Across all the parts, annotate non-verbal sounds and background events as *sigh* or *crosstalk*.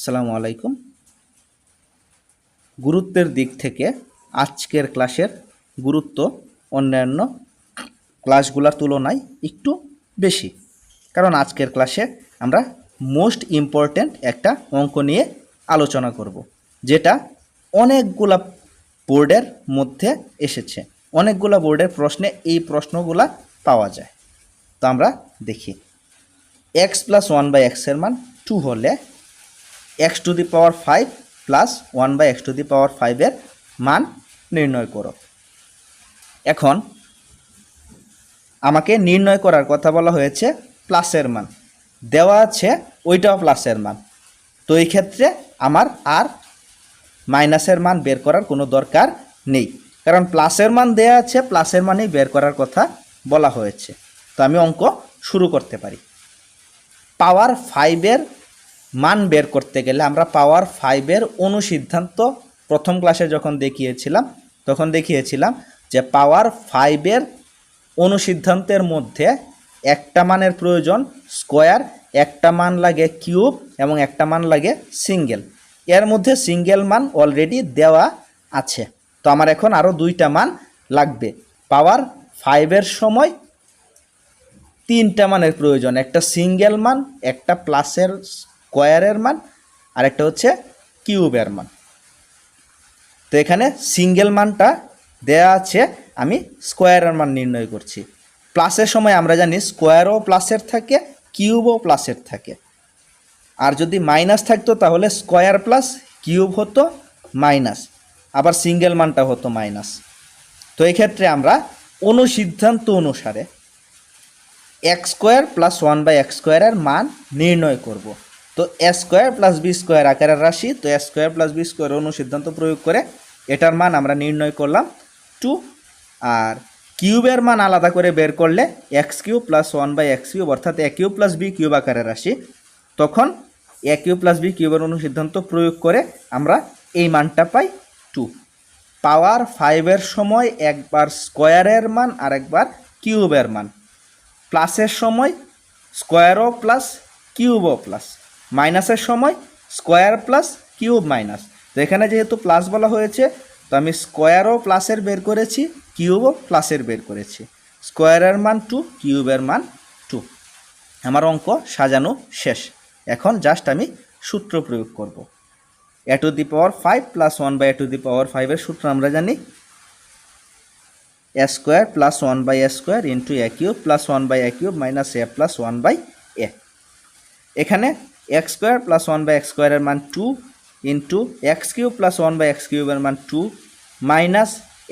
আসসালামু আলাইকুম। গুরুত্বের দিক থেকে আজকের ক্লাসের গুরুত্ব অন্যান্য ক্লাসগুলোর তুলনায় একটু বেশি। কারণ আজকের ক্লাসে আমরা মোস্ট ইম্পর্ট্যান্ট একটা অঙ্ক নিয়ে আলোচনা করব, যেটা অনেকগুলা বোর্ডের মধ্যে এসেছে। অনেকগুলা বোর্ডের প্রশ্নে এই প্রশ্নগুলা পাওয়া যায়। তো আমরা দেখি। এক্স প্লাস ওয়ান বাই এক্সের মান টু হলে X to the power five plus one by X to the power ফাইভের মান নির্ণয় করো। এখন আমাকে নির্ণয় করার কথা বলা হয়েছে প্লাসের মান। দেওয়া আছে ওইটাও প্লাসের মান। তো এই ক্ষেত্রে আমার আর মাইনাসের মান বের করার কোনো দরকার নেই। কারণ প্লাসের মান দেয়া আছে প্লাসের মানেই বের করার কথা বলা হয়েছে। তো আমি অঙ্ক শুরু করতে পারি। পাওয়ার ফাইভের মান বের করতে গেলে আমরা পাওয়ার ফাইভের অনুসিদ্ধান্ত প্রথম ক্লাসে যখন দেখিয়েছিলাম, তখন দেখিয়েছিলাম যে পাওয়ার ফাইভের অনুসিদ্ধান্তের মধ্যে একটা মানের প্রয়োজন স্কোয়ার একটা মান লাগে কিউব এবং একটা মান লাগে সিঙ্গেল এর মধ্যে সিঙ্গেল মান অলরেডি দেওয়া আছে। তো আমার এখন আরও দুইটা মান লাগবে। পাওয়ার ফাইভের সময় তিনটা মানের প্রয়োজন, একটা সিঙ্গেল মান, একটা প্লাসের স্কোয়ারের মান আর একটা হচ্ছে কিউবের মান। তো এখানে সিঙ্গেল মানটা দেয়া আছে, আমি স্কোয়ারের মান নির্ণয় করছি। প্লাসের সময় আমরা জানি স্কোয়ারও প্লাসের থাকে, কিউবও প্লাসের থাকে। আর যদি মাইনাস থাকতো তাহলে স্কোয়ার প্লাস কিউব হতো মাইনাস, আবার সিঙ্গেল মানটা হতো মাইনাস। তো এক্ষেত্রে আমরা অনুসিদ্ধান্ত অনুসারে X square plus one by X স্কোয়ারের মান নির্ণয় করব। তো A square plus B square আকারের রাশি, তো A square plus B square অনুসিদ্ধান্ত প্রয়োগ করে এটার মান আমরা নির্ণয় করলাম টু আর কিউবের মান আলাদা করে বের করলে X cube plus one by X cube অর্থাৎ A cube plus B cube আকারের রাশি। তখন এ কিউব প্লাস বি কিউবের অনুসিদ্ধান্ত প্রয়োগ করে আমরা এই মানটা পাই টু পাওয়ার ফাইভের সময় একবার স্কোয়ারের মান আর একবার কিউবের মান। প্লাসের সময় স্কোয়ারও প্লাস কিউবও প্লাস মাইনাসের সময় স্কোয়ার প্লাস কিউব মাইনাস। তো এখানে যেহেতু প্লাস বলা হয়েছে, তো আমি স্কোয়ারও প্লাসের বের করেছি, কিউবও প্লাসের বের করেছি। স্কোয়ারের মান টু, কিউবের মান টু। আমার অঙ্ক সাজানো শেষ। এখন জাস্ট আমি সূত্র প্রয়োগ করব। A to the power five plus one by A to the power ফাইভের সূত্র আমরা জানি। A square plus one by A square into A cube plus one by A cube minus A plus one by A. এখানে X square plus one by X স্কোয়ারের মান two into X cube plus one by X কিউবের মান two minus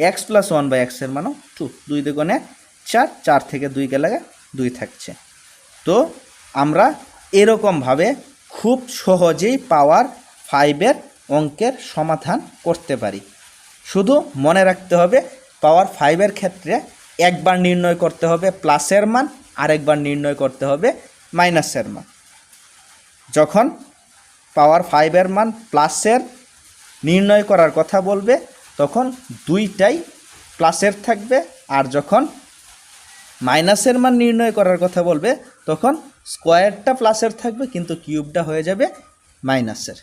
X plus one by এক্সের মানও two দুই দুগুণে চার চার থেকে দুই গেলে দুই থাকছে। তো আমরা এরকমভাবে খুব সহজেই পাওয়ার ফাইভের অঙ্কের সমাধান করতে পারি। শুধু মনে রাখতে হবে পাওয়ার ফাইভের ক্ষেত্রে একবার নির্ণয় করতে হবে প্লাসের মান, আরেকবার নির্ণয় করতে হবে মাইনাসের মান। যখন পাওয়ার ফাইভের মান প্লাসের নির্ণয় করার কথা বলবে, তখন দুইটাই প্লাসের থাকবে। আর যখন মাইনাসের মান নির্ণয় করার কথা বলবে, তখন স্কোয়ারটা প্লাসের থাকবে, কিন্তু কিউবটা হয়ে যাবে মাইনাসের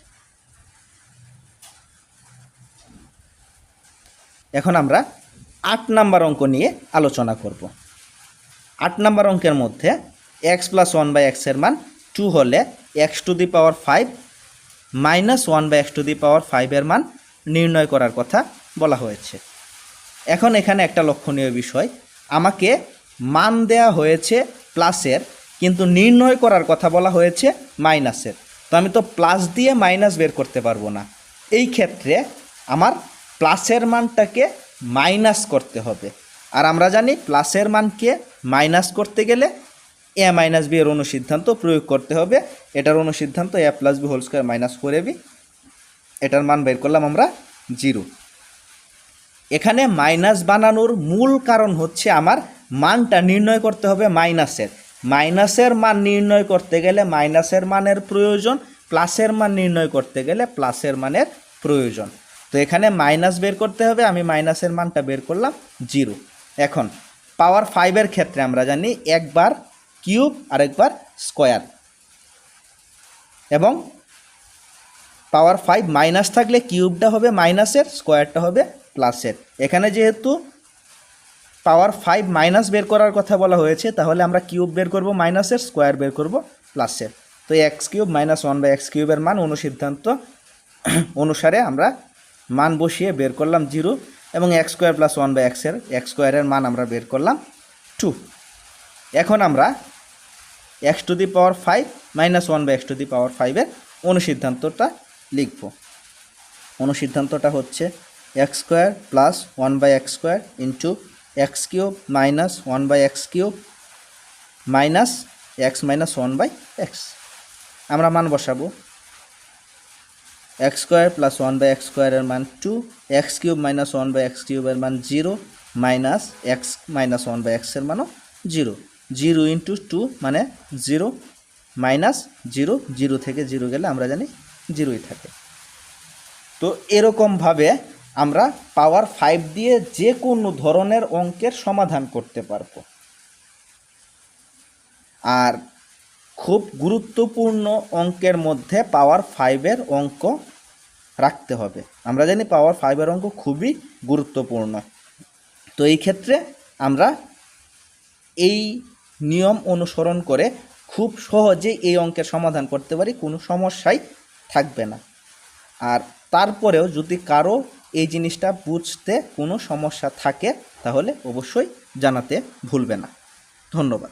এখন আমরা আট নাম্বার অঙ্ক নিয়ে আলোচনা করব। আট নাম্বার অঙ্কের মধ্যে এক্স প্লাস ওয়ান বাই এক্সের মান টু হলে X to the power five minus one by X to the power ফাইভের মান নির্ণয় করার কথা বলা হয়েছে। এখন এখানে একটা লক্ষণীয় বিষয়, আমাকে মান দেয়া হয়েছে প্লাসের কিন্তু নির্ণয় করার কথা বলা হয়েছে মাইনাসের তো আমি তো প্লাস দিয়ে মাইনাস বের করতে পারব না। এই ক্ষেত্রে আমার প্লাসের মানটাকে মাইনাস করতে হবে। আর আমরা জানি প্লাসের মানকে মাইনাস করতে গেলে এ মাইনাস বি এর অনুসিদ্ধান্ত প্রয়োগ করতে হবে। এটার অনুসিদ্ধান্ত A plus B whole square minus করে বি এটার মান বের করলাম আমরা জিরো এখানে মাইনাস বানানোর মূল কারণ হচ্ছে আমার মানটা নির্ণয় করতে হবে মাইনাসের মাইনাসের মান নির্ণয় করতে গেলে মাইনাসের মানের প্রয়োজন প্লাসের মান নির্ণয় করতে গেলে প্লাসের মানের প্রয়োজন। তো এখানে মাইনাস বের করতে হবে, আমি মাইনাসের মানটা বের করলাম জিরো এখন পাওয়ার ফাইভের ক্ষেত্রে আমরা জানি একবার কিউব আরেকবার স্কোয়ার। এবং পাওয়ার ফাইভ মাইনাস থাকলে কিউবটা হবে মাইনাসের, স্কোয়ারটা হবে প্লাসের। এখানে যেহেতু পাওয়ার ফাইভ মাইনাস বের করার কথা বলা হয়েছে, তাহলে আমরা কিউব বের করব মাইনাসের, স্কোয়ার বের করব প্লাসের। তো X cube minus one by X কিউবের মান অনুসিদ্ধান্ত *clears throat* অনুসারে আমরা মান বসিয়ে বের করলাম জিরো, এবং X square plus one by এক্সের এক্স স্কোয়ারের মান আমরা বের করলাম টু। এখন আমরা X to the power five minus one by X to the power ফাইভের অনুসিদ্ধান্তটা লিখব। অনুসিদ্ধান্তটা হচ্ছে X square plus one by X square into X cube minus one by X cube minus X minus one by X. আমরা মান বসাবো। X square plus one by X স্কোয়ারের মান two, X cube minus one by X কিউবের মান zero, minus X minus one by এক্সের মানও zero. Zero into two মানে জিরো মাইনাস জিরো জিরো থেকে জিরো গেলে আমরা জানি জিরোই থাকে। তো এরকমভাবে আমরা পাওয়ার ফাইভ দিয়ে যে কোনো ধরনের অঙ্কের সমাধান করতে পারব। আর খুব গুরুত্বপূর্ণ অঙ্কের মধ্যে পাওয়ার ফাইভের অঙ্ক রাখতে হবে। আমরা জানি পাওয়ার ফাইভের অঙ্ক খুবই গুরুত্বপূর্ণ। তো এই ক্ষেত্রে আমরা এই নিয়ম অনুসরণ করে খুব সহজে এই অঙ্কের সমাধান করতে পারি, কোনো সমস্যাই থাকবে না। আর তারপরেও যদি কারও এই জিনিসটা বুঝতে কোনো সমস্যা থাকে, তাহলে অবশ্যই জানাতে ভুলবে না। ধন্যবাদ।